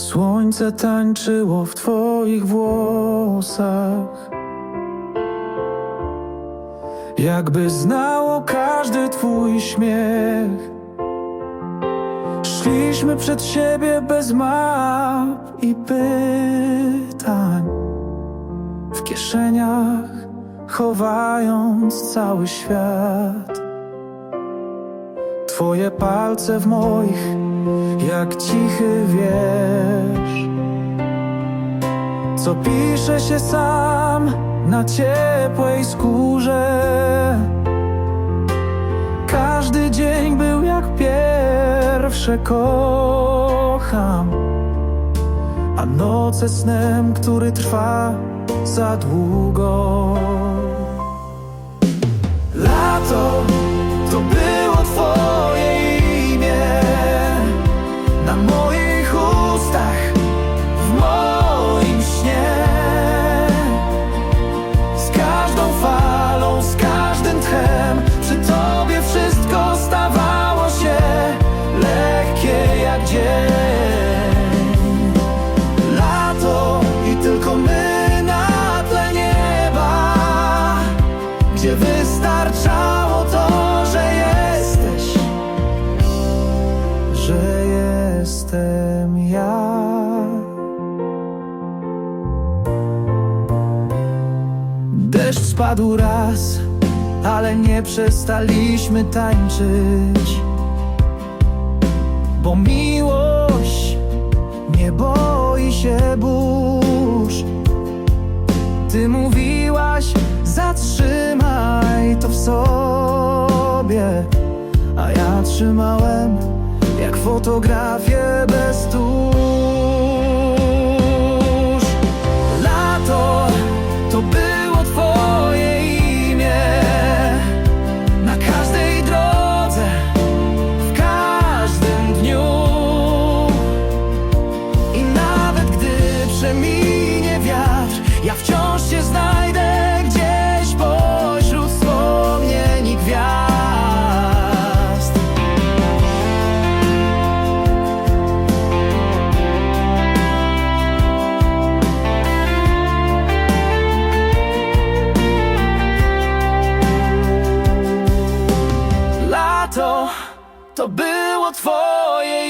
Słońce tańczyło w twoich włosach. Jakby znało każdy twój śmiech. Szliśmy przed siebie bez map i pytań. W kieszeniach chowając cały świat. Twoje palce w moich jak cichy wiersz Co pisze się sam na ciepłej skórze. Każdy dzień był jak pierwsze kocham. A noce snem, który trwa za długo. Lato Deszcz spadł raz, ale nie przestaliśmy tańczyć. Bo miłość nie boi się burz. Ty mówiłaś, zatrzymaj to w sobie. A ja trzymałem jak fotografię bez tusz to było twoje